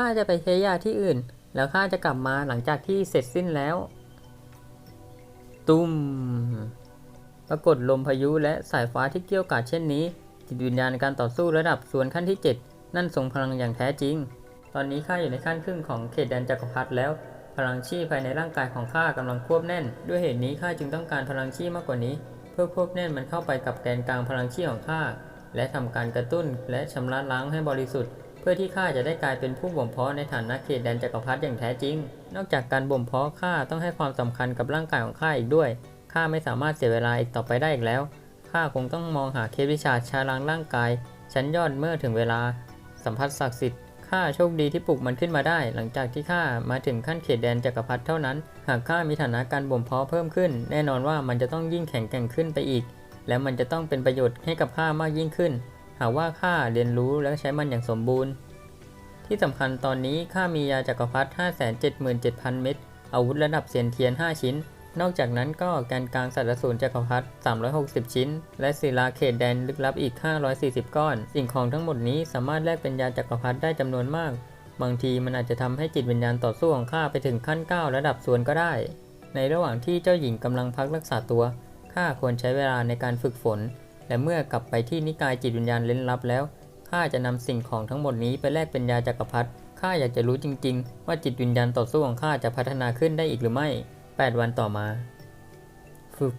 ข้าจะไปใช้ยาที่อื่น แล้วข้าจะกลับมาหลังจากที่เสร็จสิ้นแล้ว ตุ้ม ปรากฏลมพายุและสายฟ้าที่เกี่ยวกาดเช่นนี้ จิตวิญญาณการต่อสู้ระดับส่วนขั้นที่ 7 นั่นทรงพลังอย่างแท้จริง ตอนนี้ข้าอยู่ในขั้นครึ่งของเขตแดนจักรพรรดิแล้ว พลังชีภายในร่างกายของข้ากำลังควบแน่น ด้วยเหตุนี้ข้าจึงต้องการพลังชีมากกว่านี้ เพื่อควบแน่นมันเข้าไปกับแกนกลางพลังชีของข้าและทำการกระตุ้นและชำระล้างให้บริสุทธิ์ เพื่อที่ข้าจะได้กลายเป็นผู้บ่มเพาะในฐานะเขตแดนจักรพรรดิอย่างแท้จริง นอกจากการบ่มเพาะข้าต้องให้ความสำคัญกับร่างกายของข้าอีกด้วยข้าไม่สามารถเสียเวลาอีกต่อไปได้อีกแล้วข้าคงต้องมองหาเคสวิชาชาล้างร่างกายชั้นยอดเมื่อถึงเวลา สัมผัสศักดิ์สิทธิ์ข้าโชคดีที่ปลุกมันขึ้นมาได้ หลังจากที่ข้ามาถึงขั้นเขตแดนจักรพรรดิเท่านั้น หากข้ามีฐานะการบ่มเพาะเพิ่มขึ้น แน่นอนว่ามันจะต้องยิ่งแข็งแกร่งขึ้นไปอีก และมันจะต้องเป็นประโยชน์ให้กับข้ามากยิ่งขึ้น หากว่าข้าเรียนรู้และใช้มันอย่างสมบูรณ์ ที่สำคัญตอนนี้ข้ามียาจักรพรรดิ577,000 เม็ด อาวุธระดับเซียนเทียน 5 ชิ้น นอกจากนั้นก็แกนกลางสัตว์สูรจักรพรรดิ360 ชิ้น และศิลาเขตแดนลึกลับอีก 540 ก้อน สิ่งของทั้งหมดนี้สามารถแลกเป็นยาจักรพรรดิได้จำนวนมาก บางทีมันอาจจะทำให้จิตวิญญาณต่อสู้ของข้าไปถึงขั้น 9 ระดับส่วนก็ได้ ในระหว่างที่เจ้าหญิงกำลังพักรักษาตัวข้าควรใช้เวลาในการฝึกฝน และเมื่อกลับไปที่นิกายจิตวิญญาณเล้นลับแล้วข้าจะนำสิ่งของทั้งหมดนี้ไปแลกเป็นยาจักรพรรดิข้าอยากจะรู้จริง ๆ ว่าจิตวิญญาณต่อสู้ของข้าจะพัฒนาขึ้นได้อีกหรือไม่ 8 วันต่อมา ฝึก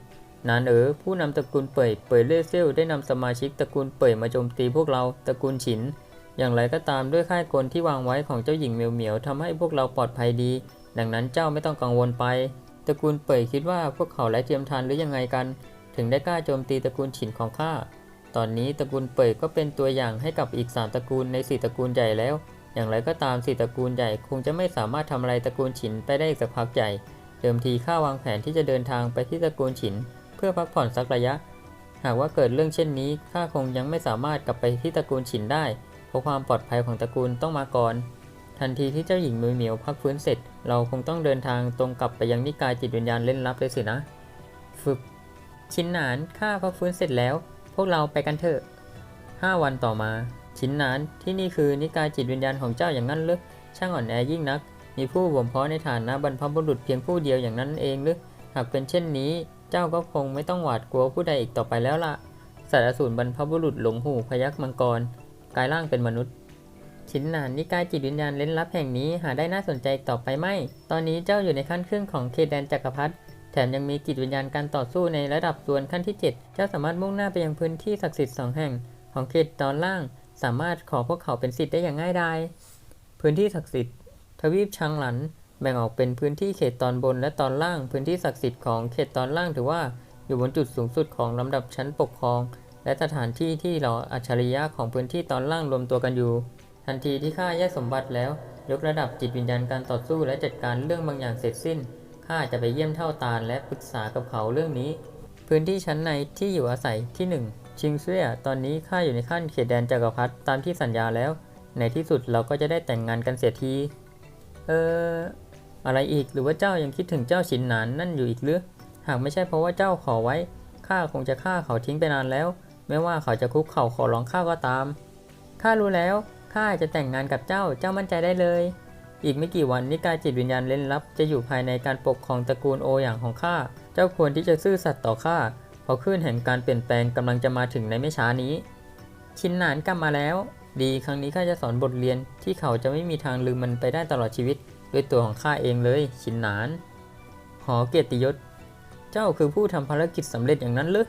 นานเอ๋อผู้นำตระกูลเป่ยเป่ยเล่เซี่ยวได้นำสมาชิกตระกูลเป่ยมาโจมตีพวกเราตระกูลฉิน อย่างไรก็ตามด้วยค่ายกลที่วางไว้ของเจ้าหญิงเหมียวเหมียวทำให้พวกเราปลอดภัยดี ดังนั้นเจ้าไม่ต้องกังวลไป ตระกูลเป่ยคิดว่าพวกเขาไร้เทียมทานหรือยังไงกัน ถึงได้กล้าโจมตีตระกูลฉินของข้า ตอนนี้ตระกูลเป่ยก็เป็นตัวอย่างให้กับอีก 3 ตระกูลใน 4 ตระกูลใหญ่แล้ว อย่างไรก็ตาม 4 ตระกูลใหญ่คงจะไม่สามารถทำอะไรตระกูลฉินไปได้อีกสักพักใหญ่ เดิมทีข้าวางแผนที่จะเดินทางไปที่ตระกูลฉิน เพื่อพักผ่อนสักระยะ หากว่าเกิดเรื่องเช่นนี้ข้าคงยังไม่สามารถกลับไปที่ตระกูลฉินได้ เพราะความปลอดภัยของตระกูลต้องมาก่อนทันทีที่เจ้าหญิงมือเหมียวพักฟื้นเสร็จ เราคงต้องเดินทางตรงกลับไปยังนิกายจิตวิญญาณเล่นลับเลยสินะ ฝึก ชินหนานข้าพักฟื้นเสร็จแล้ว พวกเราไปกันเถอะ5วันต่อมา ชินหนานที่นี่คือนิกายจิตวิญญาณของเจ้าอย่างนั้นหรือช่างอ่อนแอยิ่งนัก มีผู้บ่มเพาะในฐานะบรรพบุรุษเพียงผู้เดียวอย่างนั้นเองหรือหากเป็นเช่นนี้ เจ้าก็คงไม่ต้องหวาดกลัวผู้ใดอีกต่อไปแล้วล่ะสัตว์อสูรบรรพบุรุษหลงหูพยักมังกร กายร่างเป็นมนุษย์ ชินหนานนิกายจิตวิญญาณเล้นลับแห่งนี้หาได้น่าสนใจอีกต่อไปไหมตอนนี้เจ้าอยู่ในขั้นครึ่งของเขตแดนจักรพรรดิ แถมยังมีจิตวิญญาณการต่อสู้ในระดับส่วนขั้นที่7เจ้าสามารถมุ่งหน้าไปยังพื้นที่ศักดิ์สิทธิ์สองแห่ง ของเขตตอนล่าง สามารถขอพวกเขาเป็นสิทธิ์ได้อย่างง่ายดาย พื้นที่ศักดิ์สิทธิ์ ทวีปชังหลัน แบ่งออกเป็นพื้นที่เขตตอนบนและตอนล่าง พื้นที่ศักดิ์สิทธิ์ของเขตตอนล่างถือว่าอยู่บนจุดสูงสุดของลำดับชั้นปกครอง และสถานที่ที่เหล่าอัจฉริยะของพื้นที่ตอนล่างรวมตัวกันอยู่ ทันทีที่ข้าแยกสมบัติแล้ว ยกระดับจิตวิญญาณการต่อสู้และจัดการเรื่องบางอย่างเสร็จสิ้น ข้าจะไปเยี่ยมเท่าตาลและปรึกษากับเขาเรื่องนี้ พื้นที่ชั้นในที่อยู่อาศัยที่ 1 ชิงเซียตอนนี้ข้าอยู่ในขั้นเขตแดนจักรพรรดิตามที่สัญญาแล้ว ในที่สุดเราก็จะได้แต่งงานกันเสียที เอออะไรอีกหรือว่าเจ้ายังคิดถึงเจ้าฉินหนานนั่นอยู่อีกหรือ หากไม่ใช่เพราะว่าเจ้าขอไว้ข้าคงจะฆ่าเขาทิ้งไปนานแล้ว ไม่ว่าเขาจะคุกเข่าขอร้องข้าก็ตามข้ารู้แล้วข้าจะแต่งงานกับเจ้าเจ้ามั่นใจได้เลย อีกไม่กี่วันนิกายจิตวิญญาณเล่นลับ จะอยู่ภายในการปกครองตระกูลโออย่างของข้า เจ้าควรที่จะซื่อสัตย์ต่อข้า เพราะคลื่นแห่งการเปลี่ยนแปลงกำลังจะมาถึงในไม่ช้านี้ ชินหนานกลับมาแล้ว ดีครั้งนี้ข้าจะสอนบทเรียนที่เขาจะไม่มีทางลืมมันไปได้ตลอดชีวิต ด้วยตัวของข้าเองเลย ชินหนาน หอเกียรติยศ เจ้าคือผู้ทำภารกิจสำเร็จอย่างนั้นหรือ